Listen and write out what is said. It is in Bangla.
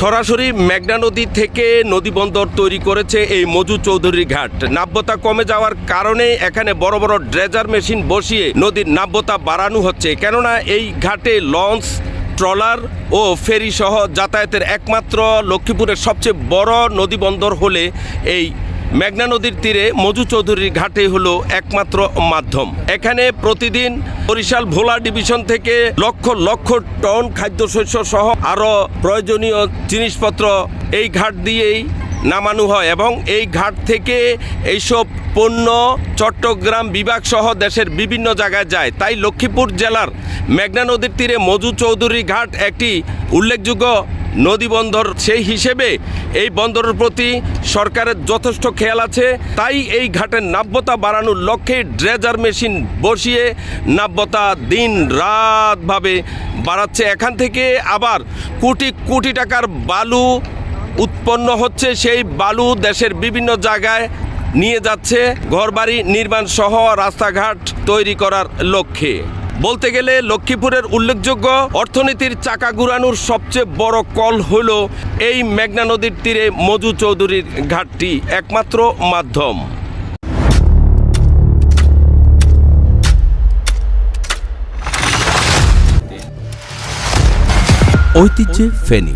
সরাসরি মেঘনা নদী থেকে নদী বন্দর তৈরি করেছে এই মজু চৌধুরী ঘাট। নাব্যতা কমে যাওয়ার কারণে এখানে বড় বড় ড্রেজার মেশিন বসিয়ে নদীর নাব্যতা বাড়ানো হচ্ছে। কেননা এই ঘাটে লঞ্চ, ট্রলার ও ফেরি সহ যাতায়াতের একমাত্র লক্ষ্মীপুরের সবচেয়ে বড় নদী বন্দর হলে এই মেঘনা নদীর তীরে মজু চৌধুরীর ঘাটে হলো একমাত্র মাধ্যম। এখানে প্রতিদিন বরিশাল ভোলা ডিভিশন থেকে লক্ষ লক্ষ টন খাদ্যশস্য সহ আরও প্রয়োজনীয় জিনিসপত্র এই ঘাট দিয়েই নামানো হয় এবং এই ঘাট থেকে এইসব পণ্য চট্টগ্রাম বিভাগ সহ দেশের বিভিন্ন জায়গায় যায়। তাই লক্ষ্মীপুর জেলার মেঘনা নদীর তীরে মজু চৌধুরী ঘাট একটি উল্লেখযোগ্য নদী বন্দর সেই হিসেবে এই বন্দরের প্রতি সরকারের যথেষ্ট খেয়াল আছে। তাই এই ঘাটের নাব্যতা বাড়ানোর লক্ষ্যে ড্রেজার মেশিন বসিয়ে নাব্যতা দিন রাতভাবে বাড়াচ্ছে। এখান থেকে আবার কোটি কোটি টাকার বালু উৎপন্ন হচ্ছে। সেই বালু দেশের বিভিন্ন জায়গায় নিয়ে যাচ্ছে। ঘরবাড়ি নির্মাণ সহ রাস্তাঘাট তৈরি করার লক্ষ্যে। বলতে গেলে লক্ষ্মীপুরের উল্লেখযোগ্য অর্থনীতির চাকা ঘুরানোর সবচেয়ে বড় কল হল এই মেঘনা নদীর তীরে মজু চৌধুরীর ঘাটটি একমাত্র মাধ্যম। ঐতিহ্যে ফেনী।